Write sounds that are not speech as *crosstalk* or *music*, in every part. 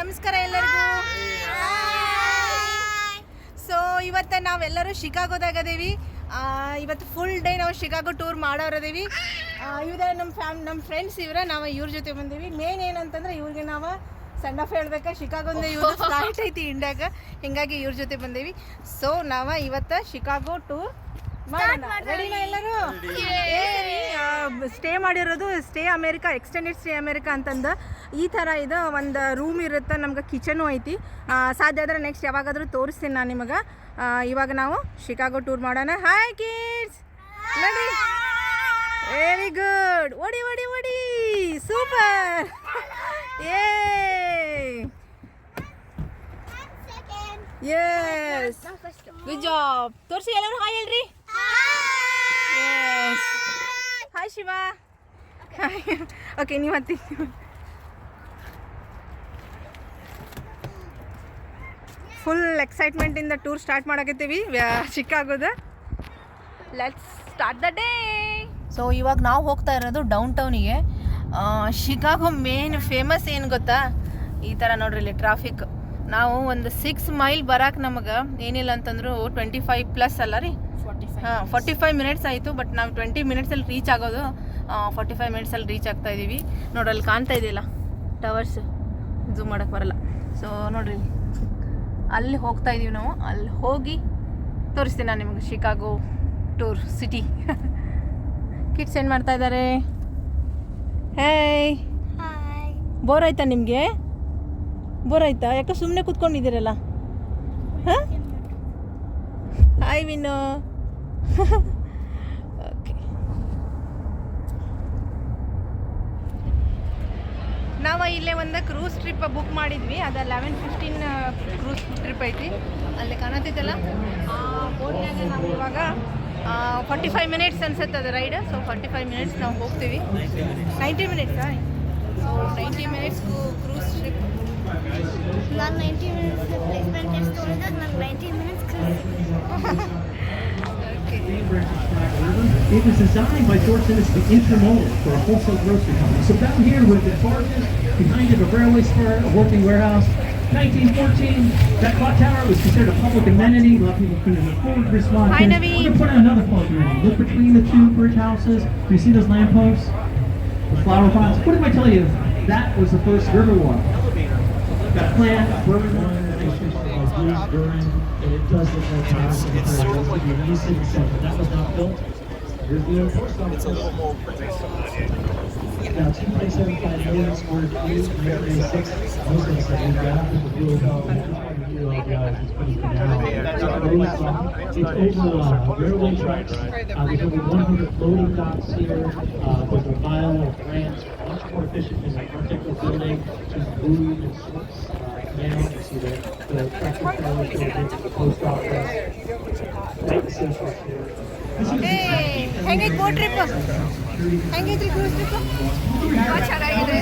ನಮಸ್ಕಾರ ಎಲ್ಲರಿಗೂ. ಸೊ ಇವತ್ತು ನಾವೆಲ್ಲರೂ ಶಿಕಾಗೋದಾಗ ಅದೀವಿ ಆ, ಇವತ್ತು ಫುಲ್ ಡೇ ನಾವು ಶಿಕಾಗೋ ಟೂರ್ ಮಾಡೋರದೇವಿ ಇವ್ರ ನಮ್ಮ ಫ್ಯಾಮ್ ನಮ್ಮ ಫ್ರೆಂಡ್ಸ್ ಇವರ ನಾವು ಇವ್ರ ಜೊತೆ ಬಂದೀವಿ. ಮೇನ್ ಏನಂತಂದ್ರೆ ಇವ್ರಿಗೆ ನಾವು ಸಣ್ಣ ಹೇಳ್ಬೇಕಾ ಶಿಕಾಗೋಂದ ಇವ್ರ ಸ್ಟಾರ್ಟ್ *laughs* ಐತಿ ಇಂಡಿಯಾಗ ಹಿಂಗಾಗಿ ಇವ್ರ ಜೊತೆ ಬಂದೀವಿ. ಸೊ ನಾವು ಇವತ್ತು ಶಿಕಾಗೋ ಟೂರ್ ಎಲ್ಲರೂ? ಸ್ಟೇ ಮಾಡಿರೋದು stay America extended stay America ಅಂತಂದು. ಈ ಥರ ಇದು ಒಂದು ರೂಮ್ ಇರುತ್ತೆ ನಮ್ಗೆ ಕಿಚನು ಐತಿ. ಸಾಧ್ಯ ಆದರೆ ನೆಕ್ಸ್ಟ್ ಯಾವಾಗಾದರೂ ತೋರಿಸ್ತೀನಿ ನಾನು ನಿಮಗೆ. ಇವಾಗ ನಾವು ಶಿಕಾಗೋ ಟೂರ್ ಮಾಡೋಣ. ಹಾಯ್ ಕಿಡ್ಸ್ ನಡಿ ವೆರಿ ಗುಡ್ ಓಡಿ ಓಡಿ ಓಡಿ. ಸೂಪರ್ ಏ ಎಸ್ ಗುಡ್ ಜಾಬ್ ತೋರಿಸಿ ಎಲ್ಲರೂ ಹಾಯ್ ಹೇಳ್ರಿ. ಹಾಯ್ ಶಿವ ಓಕೆ ನೀವು ಹತ್ತಿ ಫುಲ್ ಎಕ್ಸೈಟ್ಮೆಂಟಿಂದ ಟೂರ್ ಸ್ಟಾರ್ಟ್ ಮಾಡಕತ್ತೀವಿ ಚಿಕ್ಕಾಗೋದು let's start the day so ಇವಾಗ ನಾವು ಹೋಗ್ತಾ ಇರೋದು ಡೌನ್ ಟೌನಿಗೆ ಶಿಕಾಗೋ ಮೇನ್ ಫೇಮಸ್ ಏನು ಗೊತ್ತಾ? ಈ ಥರ ನೋಡ್ರಿ ಇಲ್ಲಿ ಟ್ರಾಫಿಕ್ ನಾವು ಒಂದು ಸಿಕ್ಸ್ ಮೈಲ್ ಬರಕ್ಕೆ ನಮಗೆ ಏನಿಲ್ಲ ಅಂತಂದ್ರು ಟ್ವೆಂಟಿ ಫೈವ್ ಪ್ಲಸ್ ಅಲ್ಲ ರೀ? ಹಾಂ ಫಾರ್ಟಿ ಫೈವ್ ಮಿನಿಟ್ಸ್ ಆಯಿತು ಬಟ್ ನಾವು ಟ್ವೆಂಟಿ ಮಿನಿಟ್ಸಲ್ಲಿ ರೀಚ್ ಆಗೋದು ಫಾರ್ಟಿ ಫೈವ್ ಮಿನಿಟ್ಸಲ್ಲಿ ರೀಚ್ ಆಗ್ತಾ ಇದ್ದೀವಿ ನೋಡ್ರಿ ಅಲ್ಲಿ ಕಾಣ್ತಾ ಇದೆಯಲ್ಲ ಟವರ್ಸ್ ಝೂಮ್ ಮಾಡೋಕ್ಕೆ ಬರಲ್ಲ. ಸೊ ನೋಡ್ರಿ ಅಲ್ಲಿ ಹೋಗ್ತಾ ಇದೀವಿ ನಾವು. ಅಲ್ಲಿ ಹೋಗಿ ತೋರಿಸ್ತೀನಿ ನಾನು ನಿಮಗೆ ಶಿಕಾಗೋ ಟೂರ್ ಸಿಟಿ ಕಿಡ್ಸ್ ಏನು ಮಾಡ್ತಾ ಇದ್ದಾರೆ ಹೇಯ್ ಬೋರ್ ಆಯ್ತಾ ನಿಮಗೆ? ಬೋರ್ ಆಯ್ತಾ ಯಾಕೆ ಸುಮ್ಮನೆ ಕೂತ್ಕೊಂಡಿದ್ದೀರಲ್ಲ? ಹಾಂ? ಹಾಯ್ ವಿನು ಓಕೆ *laughs* ನಾವು ಇಲ್ಲೇ ಒಂದು ಕ್ರೂಸ್ ಟ್ರಿಪ್ ಬುಕ್ ಮಾಡಿದ್ವಿ. ಅದು ಲೆವೆನ್ ಫಿಫ್ಟೀನ್ ಕ್ರೂಸ್ ಟ್ರಿಪ್ ಐತಿ. ಅಲ್ಲಿ ಕಾಣತೈತಲ್ಲ ಆ ಬೋಟ್ನಾಗ ನಾವು ಇವಾಗ ಫಾರ್ಟಿ ಫೈವ್ ಮಿನಿಟ್ಸ್ ಅನ್ಸುತ್ತೆ ಅದು ride so forty five minutes ನಾವು ಹೋಗ್ತೀವಿ. Ninety ಮಿನಿಟ್ಸಾ so ninety minutes cruise ನಾನು ನೈಂಟಿ ಮಿನಿಟ್ಸ್ ಪ್ಲೇಸ್ಮೆಂಟ್ ಎಷ್ಟು ತೊಗೊಂಡ್ರೆ ನಾನು ninety minutes okay It was designed by George Dennis to be intermodal for a wholesale grocery company. So down here with the barges, behind it a railway spur, a working warehouse. 1914, that clock tower was considered a public amenity. A lot of people couldn't afford to respond. Hi, to it. Naveen. We're gonna put in another public amenity. Look between the two bridge houses. Do you see those lampposts? The flower pots. What did I tell you? That was the first Riverwalk. Got That plant where we want the relationship is being burned, and it doesn't have time. It's sort of like a piece of that was not built. Here's the enforcement. It's a little more now, 2.75 million square feet, 186, most of us are in the field of all guys, it's pretty bad. It's over a railway tracks, uh, there's over 100 loading docks here, uh, there's a mile of ramps more efficient in like architectural building. Just food and sorts, uh, now, you see the, the tractor trailer going into the post office. Right in Central here. ಏ ಹೆಂಗೈತೆ boat trip ಹೆಂಗೈತ್ರಿ cruise trip ತುಂಬ ಚೆನ್ನಾಗಿದೆ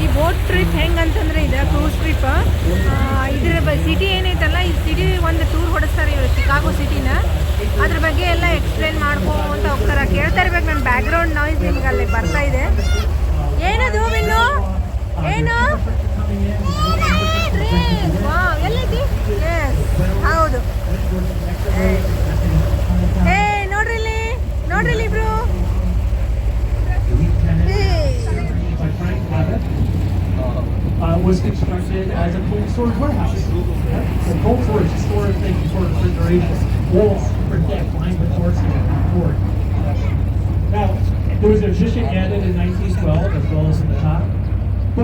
ಈ boat trip ಹೆಂಗಂತಂದ್ರೆ ಇದೆ cruise trip ಇದ್ರ city ಏನೈತಲ್ಲ ಈ ಸಿಟಿ ಒಂದು ಟೂರ್ ಹೊಡಿಸ್ತಾರೆ ಇವರು ಚಿಕಾಗೋ ಸಿಟಿನ ಅದ್ರ ಬಗ್ಗೆ ಎಲ್ಲ ಎಕ್ಸ್ಪ್ಲೇನ್ ಮಾಡ್ಕೊಂತ ಹೋಗ್ತಾರೆ ಕೇಳ್ತಾ ಇರ್ಬೇಕು ನನ್ನ ಬ್ಯಾಕ್ಗ್ರೌಂಡ್ ನಾಯ್ಸ್ ನಿಮ್ಗೆ ಅಲ್ಲಿ ಬರ್ತಾ ಇದೆ ಏನದು ಇನ್ನು ಏನು ಎಲ್ಲಿದ್ದಿ ಹೌದು ಏ ನೋಡ್ರಿ ಇಲ್ಲಿ ನೋಡ್ರಿ ಇಲ್ಲಿ ಇಬ್ರು uh, was constructed as a cold storage warehouse. So cold storage is storage thing for refrigeration, walls to protect behind the doors here in port. Now, there was a addition added in 1912 as well as in the top. But for many years it looked like a giant thermos.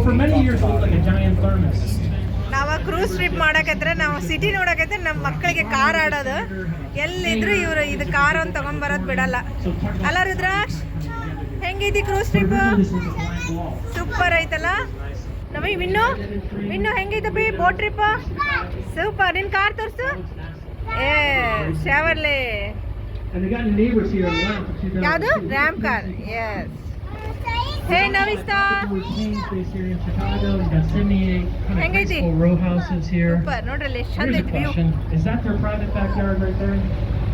ನಾವ cruise trip ಮಾಡಕತ್ರ ನಾವು city ನೋಡಕತ್ರ ನಮ್ಮ ಮಕ್ಕಳಿಗೆ car ಆಡೋದು. ಎಲ್ಲಿದ್ರು ಇವರು ಇದು car ಅಂತ ತಗೊಂಬರೋದು ಬಿಡಲ್ಲ. ಅಲ್ಲ ರುದ್ರಾಕ್ಷ್ ಹೆಂಗೈತಿ ಕ್ರೂಸ್ ಟ್ರಿಪ್. ಸೂಪರ್ ಐತಲ್ಲ? ನಮಗೆ ವಿನ್ನು ವಿನ್ನು ಹೆಂಗೈತಪ್ಪಿ ಬೋಟ್ ಟ್ರಿಪ್ ಸೂಪರ್ ನಿನ್ ಕಾರ್ ತೋರ್ಸು? ಏ 2000. ಯಾವುದು? ರ್ಯಾಮ್ ಕಾರ್ ಎಸ್ got 78 ಹೆಂಗೈತಿ? row houses here. ಸೂಪರ್ ನೋಡ್ರಲ್ಲಿ ಎಷ್ಟು ಚಂದ ಐತಿ ವ್ಯೂ.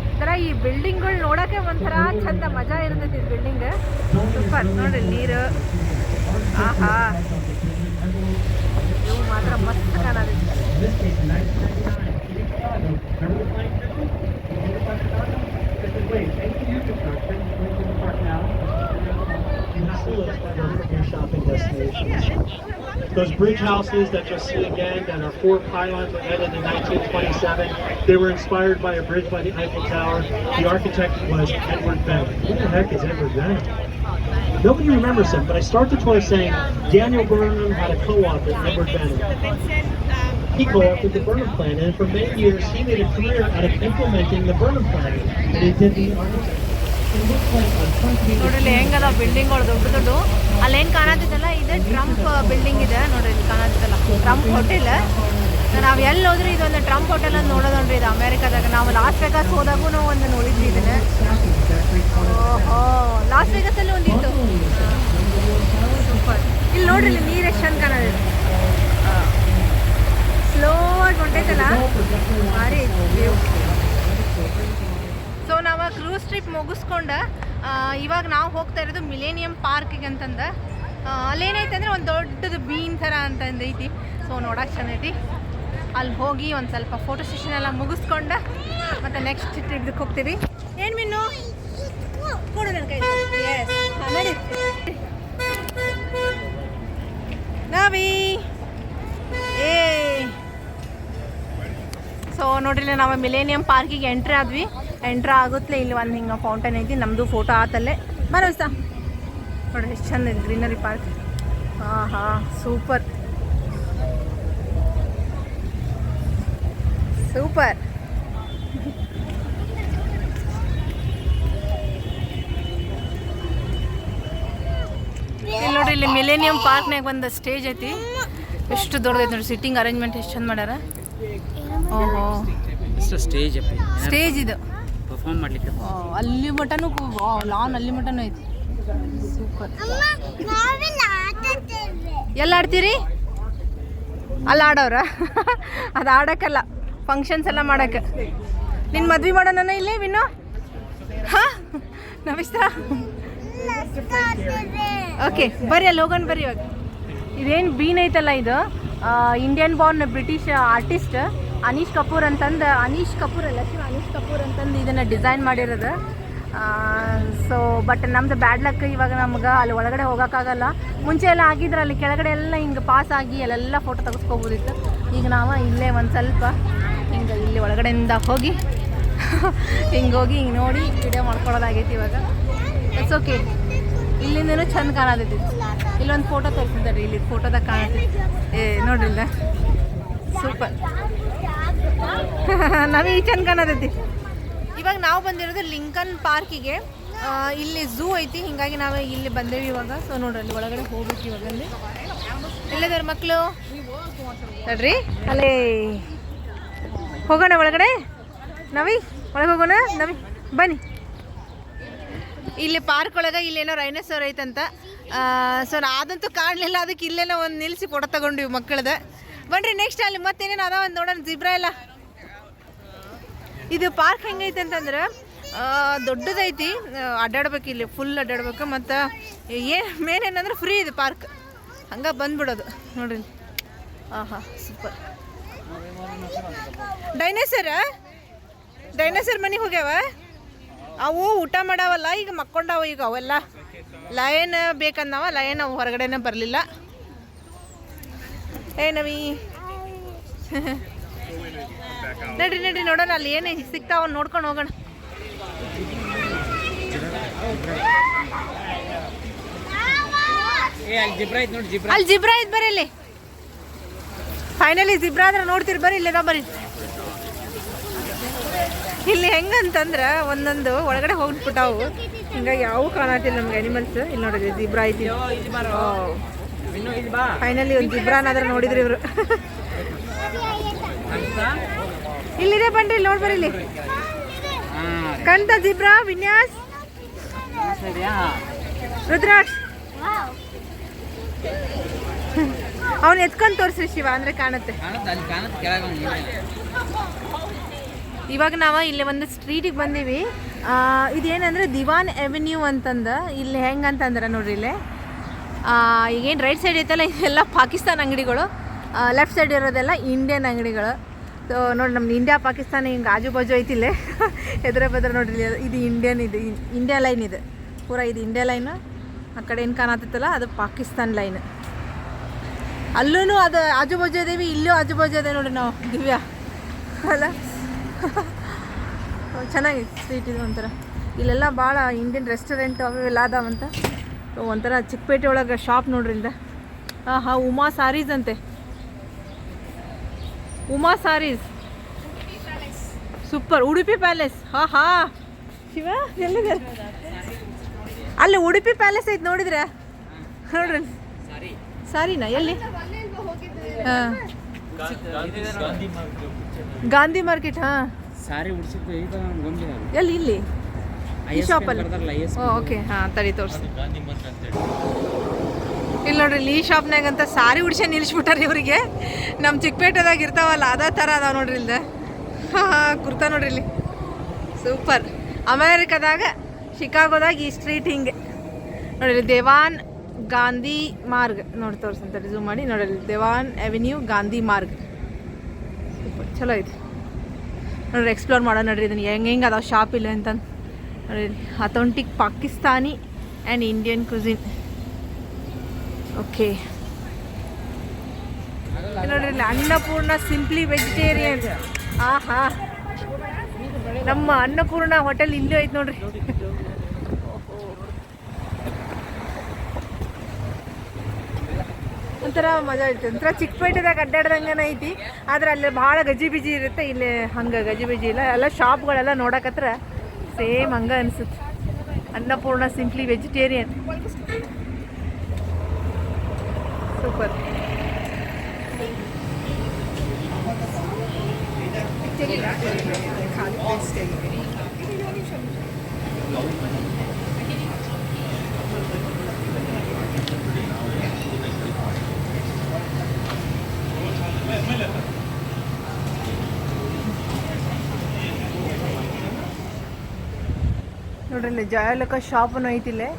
ಒಂಥರ ಈ ಬಿಲ್ಡಿಂಗ್ಗಳು ನೋಡೋಕೆ ಒಂಥರ ಚಂದ ಮಜಾ ಇರ್ತೈತಿ ಈ ಬಿಲ್ಡಿಂಗ್ ಸೂಪರ್ ನೋಡ್ರಿ ನೀರು ಆಹಾ ಇವು ಮಾತ್ರ ಮಸ್ತ್ ಕಾಣತೈತಿ Those bridge houses that you'll see again, that are four pylons were added in 1927, they were inspired by a bridge by the Eiffel Tower. The architect was Edward Bennett. Who the heck is Edward Bennett? Nobody remembers him, but I start the tour saying Daniel Burnham had a co-author, Edward Bennett. He co-authored the Burnham Plan, and for many years he made a career out of implementing the Burnham Plan. And he did the architecture. It looks like a truncated ನೋಡ್ರಿ ಹೆಂಗದ ಬಿಲ್ಡಿಂಗ್ಗಳು ದೊಡ್ಡ ದೊಡ್ಡ ಅಲ್ಲಿ ಹೆಂಗ್ ಇದು Trump building ಇದೆ. ನೋಡ್ರಿ, ಇಲ್ಲಿ ಕಾಣತ್ತಿದ್ದಲ್ಲ. ಟ್ರಂಪ್ ಹೋಟೆಲ್ ನಾವು ಎಲ್ಲಿ ಹೋದ್ರೆ ಇದೊಂದು ಟ್ರಂಪ್ ಹೋಟೆಲ್ ಅಂತ ನೋಡೋದನ್ರಿ ಇದು ಅಮೇರಿಕಾದಾಗ. ನಾವು ಲಾಸ್ ವೆಗಾಸ್ ಹೋದಾಗೂ ಒಂದು ನೋಡಿದ್ವಿ ಇದನ್ನ. ಓಹೋ ಲಾಸ್ ಅಲ್ಲಿ ಒಂದಿತ್ತು. ಸೂಪರ್ ಇಲ್ಲಿ ನೋಡ್ರಿ, ಇಲ್ಲಿ ನೀರು ಎಷ್ಟು ಚಂದ ಕಾಣೋದು ಸ್ಲೋ ಆಗಿ ಹೊಂಟೈತಲ್ಲ? ಭಾರಿ. ಸೊ ನಾವು ಕ್ರೂಸ್ ಟ್ರಿಪ್ ಮುಗಿಸ್ಕೊಂಡು ಇವಾಗ ನಾವು ಹೋಗ್ತಾ ಇರೋದು ಮಿಲೇನಿಯಂ ಪಾರ್ಕಿಗೆ ಅಂತಂದು. ಅಲ್ಲೇನೈತೆ ಅಂದರೆ ಒಂದು ದೊಡ್ಡದು ಬೀನ್ ಥರ ಅಂತಂದೈತಿ ಸೊ ನೋಡಕ್ಕೆ ಚೆನ್ನೈತಿ ಅಲ್ಲಿ ಹೋಗಿ ಒಂದು ಸ್ವಲ್ಪ ಫೋಟೋ ಸೆಷನ್ ಎಲ್ಲ ಮುಗಿಸ್ಕೊಂಡು. ಮತ್ತು ನೆಕ್ಸ್ಟ್ ಟ್ರಿಪ್ಗೆ ಹೋಗ್ತೀವಿ. ಏನು ಮೀನು? ಕೊಡು ನನ್ನ ಕೈ ನಾವಿ. ಏ. ಸೊ ನೋಡಿಲ್ಲ ನಾವು ಮಿಲೇನಿಯಂ ಪಾರ್ಕಿಗೆ ಎಂಟ್ರಿ ಆದ್ವಿ. ಎಂಟ್ರ್ ಆಗುತ್ತಲೇ ಇಲ್ಲಿ ಒಂದು ಹಿಂಗೆ ಫೌಂಟೇನ್ ಐತಿ ನಮ್ಮದು ಫೋಟೋ ಆತಲ್ಲೇ. ಬರೋಸ ನೋಡ್ರಿ ಎಷ್ಟು ಚಂದ ಇದೆ ಗ್ರೀನರಿ ಪಾರ್ಕ್ ಹಾಂ ಹಾಂ ಸೂಪರ್ ಸೂಪರ್ ಇಲ್ಲಿ ನೋಡ್ರಿ ಇಲ್ಲಿ ಮಿಲೇನಿಯಂ ಪಾರ್ಕ್ನಾಗ ಒಂದು ಸ್ಟೇಜ್ ಐತಿ. ಎಷ್ಟು ದೊಡ್ಡದೈತಿ ನೋಡಿ ಸಿಟ್ಟಿಂಗ್ ಅರೇಂಜ್ಮೆಂಟ್ ಎಷ್ಟು ಚಂದ ಮಾಡ್ಯಾರ? ಓಹೋ ಸ್ಟೇಜ್ ಸ್ಟೇಜ್ ಇದು. ಪರ್ಫಾರ್ಮ್ ಮಾಡ್ಲಿಕ್ಕೆ? ಅಲ್ಲಿ ಮಟನು ಲಾನ್ ಅಲ್ಲಿ ಮಟನು ಐತಿ. ಸೂಪರ್ ಎಲ್ಲ ಆಡ್ತೀರಿ? ಅಲ್ಲಿ ಆಡೋರ? ಅದು ಆಡೋಕ್ಕಲ್ಲ. ಫಂಕ್ಷನ್ಸ್ ಎಲ್ಲ ಮಾಡಕ್ಕೆ. ನಿನ್ನ ಮದ್ವೆ ಮಾಡೋಣ ಇಲ್ಲಿ, ವಿನ್ನು? ಹಾಂ? ನಮಿಸ್ತಾ ಓಕೆ ಬರ್ರಿ, ಅಲ್ಲಿ ಹೋಗೋಣ ಬರ್ರಿ ಇವಾಗ. ಇದೇನು ಬೀನ್ ಐತಲ್ಲ ಇದು? Indian born British artist Anish Kapoor ಅಂತಂದು, ಅನೀಶ್ ಕಪೂರ್ ಅಲ್ಲ, ಶಿವ ಅನೀಶ್ ಕಪೂರ್ ಅಂತಂದು ಇದನ್ನು ಡಿಸೈನ್ ಮಾಡಿರೋದು. ಸೊ ಬಟ್ ನಮ್ದು ಬ್ಯಾಡ್ ಲಕ್ ಇವಾಗ ನಮ್ಗೆ ಅಲ್ಲಿ ಒಳಗಡೆ ಹೋಗೋಕ್ಕಾಗಲ್ಲ. ಮುಂಚೆ ಎಲ್ಲ ಆಗಿದ್ರೆ ಅಲ್ಲಿ ಕೆಳಗಡೆ ಎಲ್ಲ ಹಿಂಗೆ ಪಾಸ್ ಆಗಿ ಅಲ್ಲೆಲ್ಲ ಫೋಟೋ ತೆಗೆಸ್ಕೋಬೋದಿತ್ತು. ಈಗ ನಾವು ಇಲ್ಲೇ ಒಂದು ಸ್ವಲ್ಪ ಹಿಂಗೆ ಇಲ್ಲಿ ಒಳಗಡೆಯಿಂದ ಹೋಗಿ *laughs* ಹಿಂಗೆ ಹೋಗಿ ಹಿಂಗೆ ನೋಡಿ ವೀಡಿಯೋ ಮಾಡ್ಕೊಳ್ಳೋದಾಗೈತಿ ಇವಾಗ. ಇಟ್ಸ್ ಓಕೆ ಇಲ್ಲಿಂದನೂ ಚಂದ ಕಾಣತೈತಿ. ಇಲ್ಲೊಂದು ಫೋಟೋ ತೋರಿಸಿದ್ದಾರೆ ಇಲ್ಲಿ ಫೋಟೋದಾಗ ಕಾಣತೈತಿ. ಏ ನೋಡ್ರಿಲ್ಲ ಸೂಪರ್ *laughs* ನಮಗೆ ಚಂದ ಕಾಣತೈತಿ ಇವಾಗ ನಾವು ಬಂದಿರೋದು ಲಿಂಕನ್ ಪಾರ್ಕಿಗೆ. ಇಲ್ಲಿ ಝೂ ಐತಿ ಹಿಂಗಾಗಿ ನಾವು ಇಲ್ಲಿ ಬಂದೇವಿ ಇವಾಗ. ಸೊ ನೋಡ್ರಿ ಅಲ್ಲಿ ಒಳಗಡೆ ಹೋಗ್ಬೇಕು ಇವಾಗ ಅಲ್ಲಿ. ಎಲ್ಲಿದ್ದಾರೆ ಮಕ್ಕಳು ನೋಡ್ರಿ ಅಲ್ಲೇ. ಹೋಗೋಣ ಒಳಗಡೆ? ನವಿ ಒಳಗೆ ಹೋಗೋಣ? ನವಿ ಬನ್ನಿ. ಇಲ್ಲಿ ಪಾರ್ಕ್ ಒಳಗೆ ಇಲ್ಲೇನೋ ರೈನೋಸರ್ ಐತಂತ. ಸೊ ಅದಂತೂ ಕಾಣಲಿಲ್ಲ ಅದಕ್ಕೆ ಇಲ್ಲೇನೋ ಒಂದು ನಿಲ್ಲಿಸಿ ಫೋಟೋ ತಗೊಂಡಿವಿ ಮಕ್ಕಳದ. ಬನ್ರಿ ನೆಕ್ಸ್ಟ್ ಅಲ್ಲಿ ಮತ್ತೇನೇನು ಅದಾವ ಒಂದು ನೋಡೋಣ ಜಿಬ್ರಾ ಎಲ್ಲ. ಇದು ಪಾರ್ಕ್ ಹೆಂಗೈತೆ ಅಂತಂದ್ರೆ ದೊಡ್ಡದೈತಿ ಅಡ್ಡಾಡ್ಬೇಕು ಇಲ್ಲಿ ಫುಲ್ ಅಡ್ಡಾಡ್ಬೇಕು, ಮತ್ತು ಏನು ಮೇನ್ ಏನಂದ್ರೆ ಫ್ರೀ ಇದೆ ಪಾರ್ಕ್ ಹಂಗೆ ಬಂದ್ಬಿಡೋದು, ನೋಡ್ರಿ. ಆಹಾ ಸೂಪರ್ ಡೈನೋಸರ ಡೈನೋಸರ್ ಮನೆಗೆ ಹೋಗ್ಯಾವ? ಅವು ಊಟ ಮಾಡಾವಲ್ಲ, ಈಗ ಮಕ್ಕೊಂಡಾವ ಈಗ ಅವೆಲ್ಲ. ಲಯನ್ ಬೇಕಂದವ ಲಯನ್ ಅವು ಹೊರಗಡೆನೇ ಬರಲಿಲ್ಲ. ಏ ನವಿ. ನಡ್ರಿ ನಡ್ರಿ ನೋಡೋಣ ಅಲ್ಲಿ ಏನೇ ಸಿಗ್ತಾವ ನೋಡ್ಕೊಂಡು ಹೋಗೋಣ. ಅಲ್ಲಿ ಜಿಬ್ರಾ ಐತೆ ಬರ್ರಿ ಇಲ್ಲಿ. ಫೈನಲಿ ಜಿಬ್ರಾ ಆದ್ರೆ ನೋಡ್ತೀರಿ ಬರ್ರಿ ಇಲ್ಲದ ಬರ್ರಿ. ಇಲ್ಲಿ ಹೆಂಗಂತಂದ್ರೆ ಒಂದೊಂದು ಒಳಗಡೆ ಹೋಗ್ಬಿಟ್ಟಾವು. ಹಿಂಗಾಗಿ ಯಾವ ಕಾಣತಿಲ್ಲ ನಮ್ಗೆ ಅನಿಮಲ್ಸ್ ಇಲ್ಲಿ ನೋಡಿದ್ರಿ ಜಿಬ್ರಾ ಐತಿ. ಫೈನಲಿ ಒಂದು ಜಿಬ್ರಾನಾದ್ರೆ ನೋಡಿದ್ರಿ ಇವರು. ಇಲ್ಲಿದೆ ಬನ್ರಿ, ಇಲ್ಲಿ ನೋಡ್ಬರ್ರಿ ಇಲ್ಲಿ. ಕಂತ ಜಿಬ್ರಾ, ವಿನ್ಯಾಸ್. ರುದ್ರಾಕ್ಷ್. ಅವ್ನು ಎತ್ಕೊಂಡು ತೋರಿಸ್ರಿ ಶಿವ, ಅಂದ್ರೆ ಕಾಣುತ್ತೆ. ಇವಾಗ ನಾವು ಇಲ್ಲಿ ಒಂದು ಸ್ಟ್ರೀಟಿಗೆ ಬಂದೀವಿ. ಇದೇನಂದ್ರೆ ದಿವಾನ್ ಎವೆನ್ಯೂ ಅಂತಂದ. ಇಲ್ಲಿ ಹೆಂಗೆ ಅಂತಂದ್ರೆ ನೋಡ್ರಿ ಇಲ್ಲಿ. ಈಗೇನು ರೈಟ್ ಸೈಡ್ ಐತಲ್ಲ, ಇದೆಲ್ಲ ಪಾಕಿಸ್ತಾನ ಅಂಗಡಿಗಳು. ಲೆಫ್ಟ್ ಸೈಡ್ ಇರೋದೆಲ್ಲ ಇಂಡಿಯನ್ ಅಂಗಡಿಗಳು. ಸೊ ನೋಡಿ ನಮ್ದು ಇಂಡಿಯಾ ಪಾಕಿಸ್ತಾನ ಹಿಂಗೆ ಆಜು ಬಾಜು ಐತಿಲ್ಲೇ *laughs* ಎದುರ ಬದ್ರ ನೋಡ್ರಿ ಇದು ಇಂಡಿಯನ್ ಇದು ಇಂಡಿಯಾ ಲೈನ್ ಇದು. ಪೂರ ಇದು ಇಂಡಿಯಾ ಲೈನು ಆ ಕಡೆ ಏನು ಕಾಣತ್ತಲ್ಲ, ಅದು ಪಾಕಿಸ್ತಾನ್ ಲೈನ್ ಅಲ್ಲೂ ಅದು ಆಜು ಬಾಜು ಇದ್ದೀವಿ ಇಲ್ಲೂ ಆಜು ಬಾಜು ಇದೆ ನೋಡಿ ನಾವು, ದಿವ್ಯಾ. ಅಲ್ಲ? *laughs* ಚೆನ್ನಾಗಿದೆ ಸ್ವೀಟ್ ಇದು ಒಂಥರ. ಇಲ್ಲೆಲ್ಲ ಭಾಳ ಇಂಡಿಯನ್ ರೆಸ್ಟೋರೆಂಟ್ ಅವೆಲ್ಲ ಅದಾವಂತ. ಸೊ ಒಂಥರ ಚಿಕ್ಕಪೇಟೆ ಒಳಗೆ ಶಾಪ್ ನೋಡ್ರಿ ಇಲ್ಲ ಹಾಂ ಹಾಂ ಉಮಾ ಸಾರೀಸ್ ಅಂತೆ. ಉಮಾ ಸಾರೀಸ್ ಸೂಪರ್ ಉಡುಪಿ ಪ್ಯಾಲೇಸ್ ಹಾ ಹಾ ಶಿವ ಎಲ್ಲಿದೆ ಅಲ್ಲಿ ಉಡುಪಿ ಪ್ಯಾಲೇಸ್ ಐತೆ ನೋಡಿದ್ರೆ? ನೋಡ್ರಿ. ಸಾರಿ ಸಾರಿನಾ ಎಲ್ಲಿ? ಹಾಂ. ಗಾಂಧಿ ಮಾರ್ಕೆಟ್ ಹಾಂ. ಎಲ್ಲಿ ಇಲ್ಲಿ? ಈ ಶಾಪಲ್ಲಿ ಓಕೆ ಹಾಂ ತಡಿ ತೋರಿಸಿ. ಇಲ್ಲಿ ನೋಡ್ರಿ ಇಲ್ಲಿ ಈ ಶಾಪ್ನಾಗ ಅಂತ ಸಾರಿ ಉಡ್ಸೆ ನಿಲ್ಸ್ಬಿಟ್ಟಾರ ಇವರಿಗೆ. ನಮ್ಮ ಚಿಕ್ಕಪೇಟೆದಾಗ ಇರ್ತಾವಲ್ಲ ಅದೇ ಥರ ಅದಾವ ನೋಡ್ರಿ ಇಲ್ದ. ಹಾಂ ಕುರ್ತಾ ನೋಡ್ರಿ ಇಲ್ಲಿ. ಸೂಪರ್ ಅಮೇರಿಕಾದಾಗ ಶಿಕಾಗೋದಾಗ ಈ ಸ್ಟ್ರೀಟ್ ಹಿಂಗೆ. ನೋಡಿರಿ ದೇವಾನ್ ಗಾಂಧಿ ಮಾರ್ಗ್. ನೋಡಿ ತೋರಿಸ್ತಾರೆ ಝೂಮ್ ಮಾಡಿ. ನೋಡಿರಿ Devon Avenue Gandhi Marg. Super ಚಲೋ ಐತಿ. ನೋಡ್ರಿ ಎಕ್ಸ್ಪ್ಲೋರ್ ಮಾಡೋಣ ನೋಡ್ರಿ ಇದನ್ನ ಹೆಂಗೆ ಹೆಂಗೆ ಅದಾವ ಶಾಪ್ ಇಲ್ಲ ಅಂತ. Authentic Pakistani and Indian cuisine okay ನೋಡ್ರಿ ಇಲ್ಲಿ ಅನ್ನಪೂರ್ಣ ಸಿಂಪ್ಲಿ ವೆಜಿಟೇರಿಯನ್ ಆಹಾ. ನಮ್ಮ ಅನ್ನಪೂರ್ಣ ಹೋಟೆಲ್ ಇಲ್ಲೂ ಐತೆ ನೋಡ್ರಿ. ಒಂಥರ ಮಜಾ ಐತಿ ಒಂಥರ ಚಿಕ್ಕಪೇಟೆದಾಗ ಅಡ್ಡಾಡ್ದಂಗನ ಐತಿ. ಆದ್ರೆ ಅಲ್ಲಿ ಭಾಳ ಗಜಿ ಬಿಜಿ ಇರುತ್ತೆ. ಇಲ್ಲಿ ಹಂಗೆ ಗಜಿ ಬಿಜಿ ಇಲ್ಲ. ಎಲ್ಲ ಶಾಪ್ಗಳೆಲ್ಲ ನೋಡಕತ್ರ ಸೇಮ್ ಹಂಗೆ ಅನ್ಸುತ್ತೆ. ಅನ್ನಪೂರ್ಣ ಸಿಂಪ್ಲಿ ವೆಜಿಟೇರಿಯನ್ ಸೂಪರ್ ನೋಡ್ರಿ, ಇಲ್ಲಿ ಜಯಲಕ ಶಾಪನು ಐತಿಲ್ಲೇ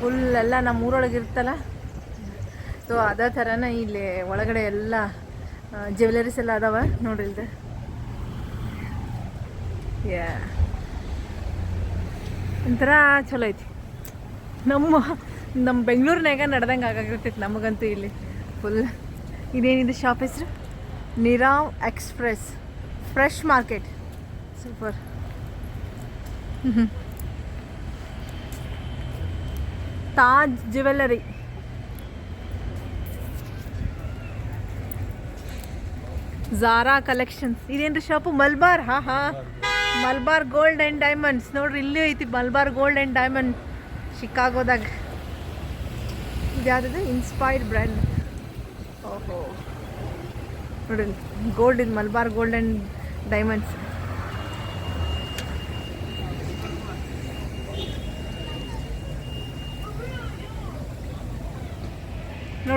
ಫುಲ್ ಎಲ್ಲ ನಮ್ಮ ಊರೊಳಗೆ ಇರ್ತಲ್ಲ ಸೊ ಅದೇ ಥರನೇ ಇಲ್ಲಿ ಒಳಗಡೆ ಎಲ್ಲ ಜ್ಯುವೆಲರೀಸ್ ಎಲ್ಲ ಅದಾವ ನೋಡ್ರಿ ಯಾ ಒಂಥರ ಚಲೋ ಐತಿ. ನಮ್ಮ ನಮ್ಮ ಬೆಂಗಳೂರಿನಾಗ ನಡೆದಂಗೆ ಆಗಾಗಿರ್ತೈತಿ ನಮಗಂತೂ ಇಲ್ಲಿ. ಫುಲ್ ಇದೇನಿದೆ ಶಾಪ್ ಹೆಸರು? Nirav express. Fresh market super Taj jewellery. Zara collections ಇದೇನ್ರಿ ಶಾಪು ಮಲ್ಬಾರ್? ಹಾ ಹಾ. ಮಲ್ಬಾರ್ ಗೋಲ್ಡ್ ಆ್ಯಂಡ್ ಡೈಮಂಡ್ಸ್ ನೋಡ್ರಿ, ಇಲ್ಲೇ ಐತಿ ಮಲ್ಬಾರ್ ಗೋಲ್ಡ್ ಆ್ಯಂಡ್ ಡೈಮಂಡ್ ಶಿಕಾಗೋದಾಗ. ಇದ್ಯಾವುದು ಇನ್ಸ್ಪೈರ್ಡ್ ಬ್ರ್ಯಾಂಡ್ ಓಹೋ. ನೋಡ್ರಿ ಗೋಲ್ಡ್ ಇದು ಮಲ್ಬಾರ್ ಗೋಲ್ಡ್ ಆ್ಯಂಡ್ ಡೈಮಂಡ್ಸ್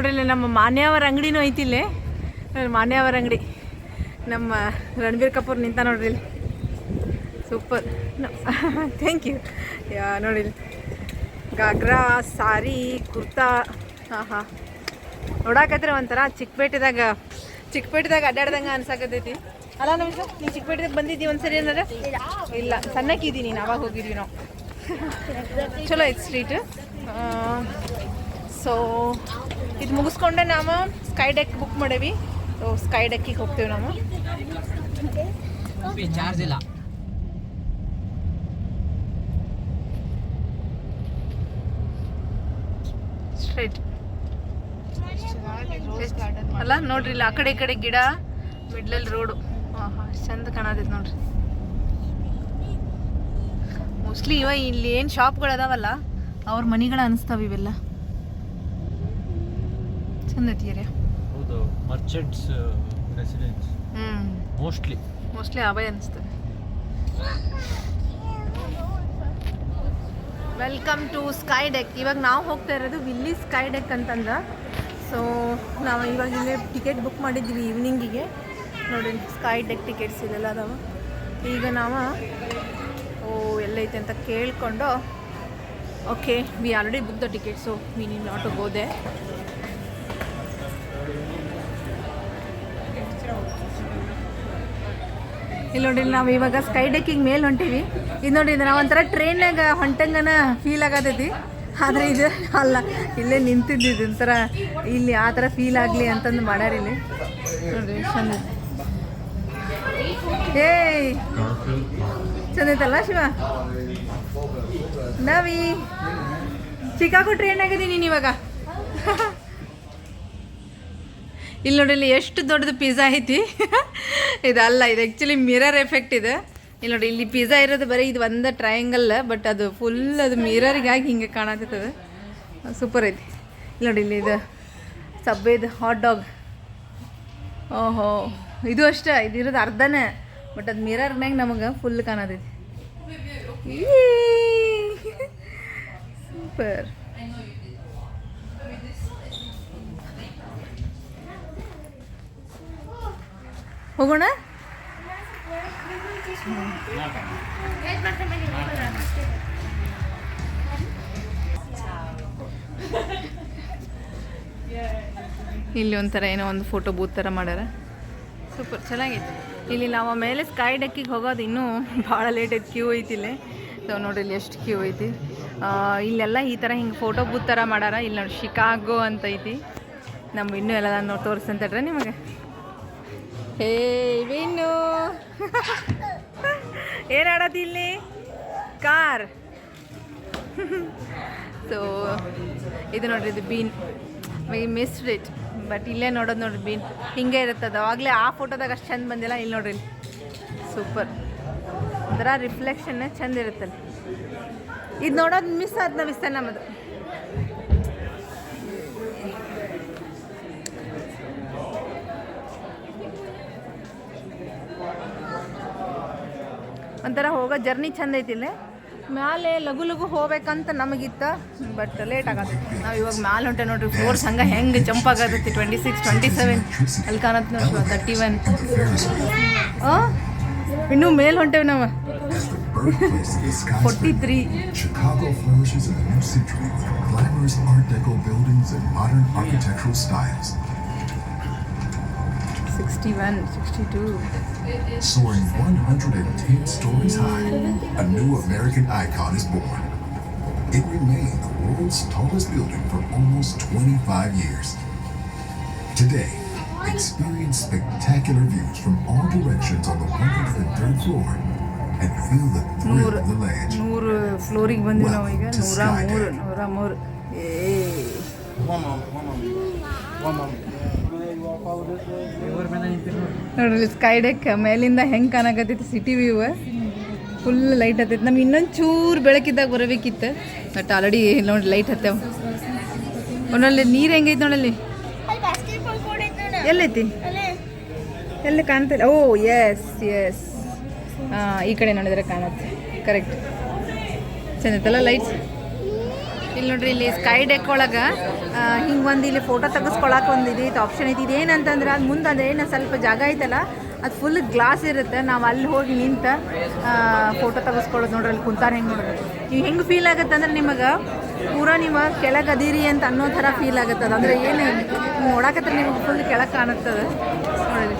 ನೋಡ್ರಿ, ಇಲ್ಲಿ ನಮ್ಮ ಮಾನ್ಯವರ ಅಂಗಡಿನೂ ಐತಿ ಇಲ್ಲಿ. ಮಾನ್ಯವರ ಅಂಗಡಿ. ನಮ್ಮ ರಣಬೀರ್ ಕಪೂರ್ ನಿಂತ ನೋಡ್ರಿ ಇಲ್ಲಿ. ಸೂಪರ್ ಥ್ಯಾಂಕ್ ಯು ಯಾ ನೋಡಿ ಗಾಗ್ರಾ ಸಾರಿ, ಕುರ್ತಾ. ಹಾಂ ಹಾಂ. ನೋಡಾಕತ್ರ ಒಂಥರ ಚಿಕ್ಕಪೇಟೆದಾಗ ಚಿಕ್ಕಪೇಟೆದಾಗ ಅಡ್ಡಾಡ್ದಂಗೆ ಅನ್ಸಾಕತೈತಿ ಅಲ್ಲ ನಮಗೆ ನೀನು ಚಿಕ್ಕಪೇಟೆದಾಗ ಬಂದಿದ್ದೀವಿ ಒಂದ್ಸರಿ ಏನಾರ ಇಲ್ಲ ಸಣ್ಣಕ್ಕಿದ್ದೀನಿ ನೀನು ಅವಾಗ ಹೋಗಿದ್ವಿ ನಾವು. *laughs* ಚಲೋ ಐತೆ ಸ್ಟ್ರೀಟ್ ಸೊ ಇದು ಮುಗಿಸ್ಕೊಂಡೆ ನಾವು. ಸ್ಕೈ ಡೆಕ್ ಬುಕ್ ಮಾಡೇವಿ. ಸೊ ಸ್ಕೈ ಡೆಕ್ಕಿಗೆ ಹೋಗ್ತೇವೆ ನಾವು. ಚಾರ್ಜ್ ಇಲ್ಲ. ಸ್ಟ್ರೈಟ್ ಅಲ್ಲ ನೋಡ್ರಿ ಇಲ್ಲ ಆ ಕಡೆ ಈ ಕಡೆ ಗಿಡ ಮಿಡ್ಲಲ್ಲಿ ರೋಡು ಹಾಂ ಹಾಂ ಚಂದ ಕಾಣತೈತೆ ನೋಡ್ರಿ. ಮೋಸ್ಟ್ಲಿ ಇವ ಇಲ್ಲಿ ಏನು ಶಾಪ್ಗಳು ಅದಾವಲ್ಲ ಅವ್ರ ಮನಿಗಳ ಅನಿಸ್ತಾವ ಇವೆಲ್ಲ. ಚಂದ ಐತಿ ಏರಿಯಾ ಹೌದು ಮರ್ಚೆಂಟ್ಸ್ ರೆಸಿಡೆನ್ಸ್ ಹ್ಮ್. ಮೋಸ್ಟ್ಲಿ ಮೋಸ್ಟ್ಲಿ ಅವೇ ಅನಿಸ್ತದೆ. ವೆಲ್ಕಮ್ ಟು ಸ್ಕೈ ಡೆಕ್ ಇವಾಗ ನಾವು ಹೋಗ್ತಾ ಇರೋದು ವಿಲ್ಲಿ ಸ್ಕೈ ಡೆಕ್ ಅಂತಂದ. ಸೊ ನಾವು ಇವಾಗ ಇಲ್ಲೇ ಟಿಕೆಟ್ ಬುಕ್ ಮಾಡಿದ್ವಿ ಈವ್ನಿಂಗಿಗೆ ನೋಡಿ ಸ್ಕೈ ಡೆಕ್ ಟಿಕೆಟ್ಸ್ ಇಲ್ಲೆಲ್ಲ ಅದಾವ. ಈಗ ನಾವು ಓ ಎಲ್ಲೈತೆ ಅಂತ ಕೇಳಿಕೊಂಡು okay we already book the ticket so we need not go ಇಲ್ಲಿ ನೋಡಿ ನಾವು ಇವಾಗ ಸ್ಕೈ ಡೆಕ್ಕಿಂಗ್ ಮೇಲೆ ಹೊಂಟೀವಿ. ಇದು ನೋಡಿ ನಾವು ಒಂಥರ ಟ್ರೈನಾಗ ಹೊಂಟಂಗನ ಫೀಲ್ ಆಗತೈತಿ. ಆದರೆ ಇದು ಅಲ್ಲ, ಇಲ್ಲೇ ನಿಂತಿದ್ದು ಒಂಥರ ಇಲ್ಲಿ ಆ ಥರ ಫೀಲ್ ಆಗಲಿ ಅಂತಂದು ಮಾಡ್ಯಾರ ಇಲ್ಲಿ. ನೋಡ್ರಿ, ಚಂದ ಏಯ್! ಚಂದ ಐತಲ್ಲ ಶಿವ? ನವಿ ಚಿಕಾಗೋ ಟ್ರೈನ್ ನೀನು ಇವಾಗ. ಇಲ್ಲಿ ನೋಡಿ, ಇಲ್ಲಿ ಎಷ್ಟು ದೊಡ್ಡದು ಪಿಜ್ಜಾ ಐತಿ. ಇದಲ್ಲ *laughs* ಇದು ಆ್ಯಕ್ಚುಲಿ ಮಿರರ್ ಎಫೆಕ್ಟ್ ಇದೆ. ಇಲ್ಲಿ ನೋಡಿ, ಇಲ್ಲಿ ಪಿಜ್ಜಾ ಇರೋದು ಬರೀ ಇದು ಒಂದು ಟ್ರಯಾಂಗಲ್ ಬಟ್ ಅದು ಫುಲ್ ಅದು ಮಿರರಿಗಾಗಿ ಹಿಂಗೆ ಕಾಣತ್ತಿರ್ತದೆ ಸೂಪರ್ ಐತಿ. ಇಲ್ಲಿ ನೋಡಿ, ಇಲ್ಲಿ ಇದು ಸಬ್ಬೇದು ಹಾಟ್ ಡಾಗ್ ಓಹೋ, ಇದು ಅಷ್ಟೇ, ಇದು ಇರೋದು ಅರ್ಧನೇ ಬಟ್ ಅದು ಮಿರರ್ನಾಗ ನಮಗೆ ಫುಲ್ ಕಾಣತೈತಿ. ಸೂಪರ್ *laughs* ಹೋಗೋಣ? ಇಲ್ಲಿ ಒಂಥರ ಏನೋ ಒಂದು ಫೋಟೋ ಬೂತ್ ಥರ ಮಾಡ್ಯಾರ ಸೂಪರ್ ಚೆನ್ನಾಗಿತ್ತು ಇಲ್ಲಿ ನಾವು ಮೇಲೆ ಸ್ಕೈ ಡೆಕ್ಕಿಗೆ ಹೋಗೋದು ಇನ್ನೂ ಭಾಳ ಲೇಟ್ ಐತಿ ಕ್ಯೂ ಐತಿ ಇಲ್ಲೇ. ಸೊ ನೋಡಿ ಇಲ್ಲಿ ಎಷ್ಟು ಕ್ಯೂ ಐತಿ. ಇಲ್ಲೆಲ್ಲ ಈ ಥರ ಹಿಂಗೆ ಫೋಟೋ ಬೂತ್ ಥರ ಮಾಡ್ಯಾರ ಇಲ್ಲಿ ನೋಡಿ ಶಿಕಾಗೋ ಅಂತ ಐತಿ. ನಮ್ಮ ಇನ್ನೂ ಎಲ್ಲ ನಾನು ತೋರಿಸ್ತಂತಡ್ರೆ ನಿಮಗೆ. ಹೇ, ವಿನ್ನು. *laughs* ಏನು ಆಡೋದು ಇಲ್ಲಿ? ಕಾರ್. *laughs* ಸೊ ಇದು ನೋಡ್ರಿ, ಇದು bean. My miss it but ಇಲ್ಲೇ ನೋಡೋದು ನೋಡ್ರಿ ಬೀನ್. ಹಿಂಗೆ ಇರುತ್ತೆ ಆಗಲೇ ಆ ಫೋಟೋದಾಗ ಅಷ್ಟು ಚೆಂದ ಬಂದಿಲ್ಲ, ಇಲ್ಲಿ ನೋಡ್ರಿ. ಸೂಪರ್ ಒಂಥರ ರಿಫ್ಲೆಕ್ಷನ್ ಚೆಂದ ಇರುತ್ತಲ್ಲ ಇದು ನೋಡೋದು ಮಿಸ್ ಆದ ಮಿಸ್ ನಮ್ಮದು ಒಂಥರ ಹೋಗೋ ಜರ್ನಿ ಚಂದ ಐತಿ ಇಲ್ಲಿ. ಮ್ಯಾಲೆ ಲಘು ಲಘು ಹೋಗ್ಬೇಕಂತ ನಮಗಿತ್ತ ಬಟ್ ಲೇಟ್ ಆಗತ್ತೆ ನಾವು ಇವಾಗ ಮ್ಯಾಲೆ ಹೊಂಟೆ ನೋಡ್ರಿ ಫೋರ್ಸ್ ಹಂಗೆ ಹೆಂಗೆ ಜಂಪ್ ಆಗತ್ತೆ ಟ್ವೆಂಟಿ ಸಿಕ್ಸ್ ಟ್ವೆಂಟಿ ಸೆವೆನ್ ಅಲ್ಲಿ ಕಾಣತ್ ನೋಡ್ರಿ ತರ್ಟಿ ಒನ್ ಇನ್ನೂ ಮೇಲೆ ಹೊಂಟೇವೆ ನಾವು. Forty three Sixty one sixty two Soaring 110 stories high, a new American icon is born. It remained the world's tallest building for almost 25 years. Today, experience spectacular views from all directions on the 103rd floor and feel the thrill ನೂರು of the ledge. ನೂರು ಫ್ಲೋರಿಗೆ ಬಂದ್ವಿ ನಾವು ಈಗ ನೂರ ಮೂರು ನೂರ ಮೂರು ಏ ನೋಡ್ರಿ ಸ್ಕೈ ಡೆಕ್ ಮೇಲಿಂದ ಹೆಂಗೆ ಕಾಣಕತ್ತೈತಿ ಸಿಟಿ ವ್ಯೂ ಫುಲ್ ಲೈಟ್ ಹತ್ತೈತಿ. ನಮ್ಗೆ ಇನ್ನೊಂದು ಚೂರು ಬೆಳಕಿದ್ದಾಗ ಬರಬೇಕಿತ್ತು. ಬಟ್ ಆಲ್ರೆಡಿ ನೋಡಿ ಲೈಟ್ ಹತ್ತೇವ. ನೋಡಲ್ಲಿ ನೀರು ಹೆಂಗೈತಿ ನೋಡಲ್ಲಿ. ಎಲ್ಲೈತಿ? ಎಲ್ಲಿ ಕಾಣ್ತಿಲ್ಲ ಓ ಎಸ್ ಎಸ್ ಹಾಂ ಈ ಕಡೆ ನೋಡಿದ್ರೆ ಕಾಣುತ್ತೆ. ಕರೆಕ್ಟ್ ಚೆನ್ನೈತಲ್ಲ ಲೈಟ್ಸ್ ಇಲ್ಲಿ ನೋಡ್ರಿ, ಇಲ್ಲಿ ಸ್ಕೈ ಡೆಕ್ ಒಳಗೆ ಹಿಂಗೆ ಒಂದು ಇಲ್ಲಿ ಫೋಟೋ ತೆಗೆಸ್ಕೊಳಕ್ಕೆ ಒಂದು ಇದೈತೆ ಆಪ್ಷನ್ ಐತಿ. ಇದೇನಂತಂದ್ರೆ ಅದು ಮುಂದೆ ಅದೇನು ಸ್ವಲ್ಪ ಜಾಗ ಐತಲ್ಲ, ಅದು ಫುಲ್ ಗ್ಲಾಸ್ ಇರುತ್ತೆ. ನಾವು ಅಲ್ಲಿ ಹೋಗಿ ನಿಂತ ಫೋಟೋ ತೆಗೆಸ್ಕೊಳ್ಳೋದು ನೋಡ್ರಿ, ಅಲ್ಲಿ ಕುಂತಾರೆ ಹೆಂಗೆ ನೋಡ್ರಿ. ನೀವು ಹೆಂಗೆ ಫೀಲ್ ಆಗುತ್ತೆ ಅಂದ್ರೆ ನಿಮಗೆ ಪೂರ ನೀವು ಕೆಳಗೆ ಅದೀರಿ ಅಂತ ಅನ್ನೋ ಥರ ಫೀಲ್ ಆಗುತ್ತೆ ಅದು. ಅಂದರೆ ಏನು ನೋಡಕತ್ರ ನಿಮಗೆ ಫುಲ್ ಕೆಳಗೆ ಕಾಣುತ್ತದೆ. ನೋಡಿರಿ.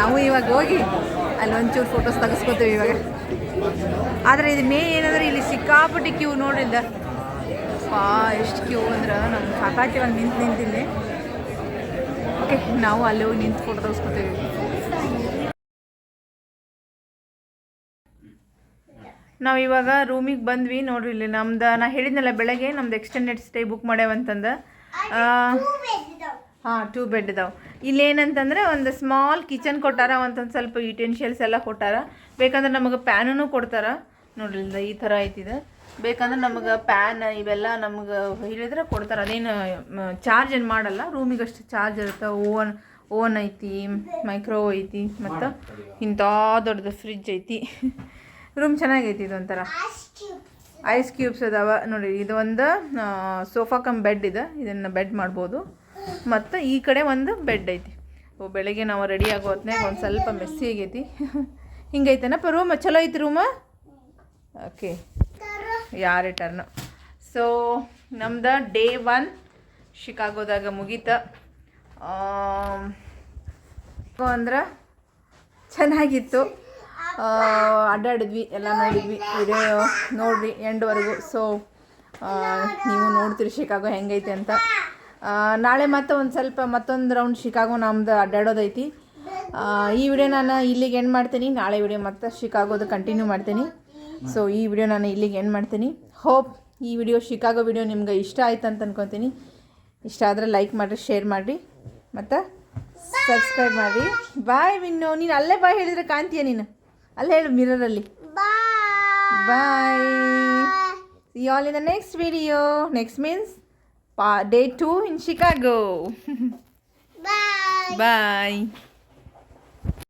ನಾವು ಇವಾಗ ಹೋಗಿ ಅಲ್ಲಿ ಒಂಚೂರು ಫೋಟೋಸ್ ತೆಗೆಸ್ಕೊತೀವಿ ಇವಾಗ. ಆದರೆ ಇದು ಮೇ ಏನಂದ್ರೆ ಇಲ್ಲಿ ಸಿಕ್ಕಾಪಟ್ಟಿ ಕ್ಯೂ ನೋಡಿದ್ದ ಪಾ ಎಷ್ಟು ಕ್ಯೂ ಅಂದ್ರೆ. ನಮ್ಮ ಸಾಕಾಯ್ತಿ ಅಲ್ಲಿ ನಿಂತು ನಿಂತಿಲ್ಲಿ ಓಕೆ ನಾವು ಅಲ್ಲಿ ಹೋಗಿ ನಿಂತು ಫೋಟೋ ತೋರಿಸ್ಕೊತೀವಿ. ನಾವು ಇವಾಗ ರೂಮಿಗೆ ಬಂದ್ವಿ, ನೋಡ್ರಿ ಇಲ್ಲಿ ನಮ್ದು, ನಾ ಹೇಳಿದ್ನಲ್ಲ ಬೆಳಗ್ಗೆ ನಮ್ದು ಎಕ್ಸ್ಟೆಂಡೆಡ್ ಸ್ಟೇ ಬುಕ್ ಮಾಡ್ಯಾವಂತಂದು ಹಾಂ ಟೂ ಬೆಡ್ ಇದಾವೆ. ಇಲ್ಲೇನಂತಂದ್ರೆ ಒಂದು ಸ್ಮಾಲ್ ಕಿಚನ್ ಕೊಟ್ಟಾರ, ಒಂದೊಂದು ಸ್ವಲ್ಪ ಯುಟೆನ್ಷಿಯಲ್ಸ್ ಎಲ್ಲ ಕೊಟ್ಟಾರ. ಬೇಕಂದ್ರೆ ನಮಗೆ ಪ್ಯಾನೂ ಕೊಡ್ತಾರ. ನೋಡ್ರಿ ಈ ಥರ ಐತಿದೆ ಬೇಕಂದ್ರೆ ನಮಗೆ ಪ್ಯಾನ್ ಇವೆಲ್ಲ ನಮಗೆ ಹೇಳಿದ್ರೆ ಕೊಡ್ತಾರೆ. ಅದೇನು ಚಾರ್ಜ್ ಏನು ಮಾಡಲ್ಲ. ರೂಮಿಗಷ್ಟು ಚಾರ್ಜ್ ಇರುತ್ತೆ. ಓವನ್ ಓವನ್ ಐತಿ ಮೈಕ್ರೋವ್ ಐತಿ, ಮತ್ತು ಇಂಥ ದೊಡ್ಡದು ಫ್ರಿಜ್ ಐತಿ. ರೂಮ್ ಚೆನ್ನಾಗೈತಿ ಇದೊಂಥರ. ಐಸ್ ಕ್ಯೂಬ್ಸ್ ಅದಾವ. ನೋಡಿ ಇದು ಒಂದು ಸೋಫಾ ಕಮ್ ಬೆಡ್ ಇದೆ. ಇದನ್ನು ಬೆಡ್ ಮಾಡ್ಬೋದು. ಮತ್ತು ಈ ಕಡೆ ಒಂದು ಬೆಡ್ ಐತಿ. ಓ, ಬೆಳಗ್ಗೆ ನಾವು ರೆಡಿ ಆಗೋ ಹೊತ್ನಾಗ ಒಂದು ಸ್ವಲ್ಪ ಮೆಸ್ಸಿ ಆಗೈತಿ. ಹಿಂಗೈತೆನಪ್ಪ ರೂಮ್ ಚಲೋ ಐತಿ ರೂಮ ಓಕೆ ಯಾರೇ ಟರ್ನು ಸೊ ನಮ್ದು ಡೇ ಒನ್ ಶಿಕಾಗೋದಾಗ ಮುಗೀತ. ಅಂದ್ರೆ ಚೆನ್ನಾಗಿತ್ತು. ಅಡ್ಡಾಡಿದ್ವಿ, ಎಲ್ಲ ನೋಡಿದ್ವಿ. ವಿಡಿಯೋ ನೋಡ್ರಿ, ಎಂಡ್ವರೆಗೂ. ಸೊ ನೀವು ನೋಡ್ತೀರಿ ಶಿಕಾಗೋ ಹೆಂಗೈತೆ ಅಂತ. ನಾಳೆ ಮತ್ತೆ ಒಂದು ಸ್ವಲ್ಪ ಮತ್ತೊಂದು ರೌಂಡ್ ಶಿಕಾಗೋ ನಮ್ದು ಅಡ್ಡಾಡೋದೈತಿ. ಈ ವಿಡಿಯೋ ನಾನು ಇಲ್ಲಿಗೆ ಎಂಡ್ ಮಾಡ್ತೀನಿ. ನಾಳೆ ವಿಡಿಯೋ ಮತ್ತೆ ಶಿಕಾಗೋದು ಕಂಟಿನ್ಯೂ ಮಾಡ್ತೀನಿ. ಸೊ ಈ ವಿಡಿಯೋ ನಾನು ಇಲ್ಲಿಗೆ ಏನು ಮಾಡ್ತೀನಿ. ಹೋಪ್ ಈ ವಿಡಿಯೋ ಶಿಕಾಗೋ ವಿಡಿಯೋ ನಿಮ್ಗೆ ಇಷ್ಟ ಆಯ್ತು ಅಂತ ಅನ್ಕೊತೀನಿ. ಇಷ್ಟ ಆದರೆ ಲೈಕ್ ಮಾಡಿರಿ ಶೇರ್ ಮಾಡಿರಿ. ಮತ್ತು ಸಬ್ಸ್ಕ್ರೈಬ್ ಮಾಡಿ ಬಾಯ್ ವಿನ್ನು ನೀನು ಅಲ್ಲೇ ಬಾಯ್ ಹೇಳಿದರೆ ಕಾಣ್ತೀಯ ನೀನು? ಅಲ್ಲೇ ಹೇಳು ಮಿರರಲ್ಲಿ. Bye in the next video next means ಪಾ day two in Chicago Bye. Bye *laughs*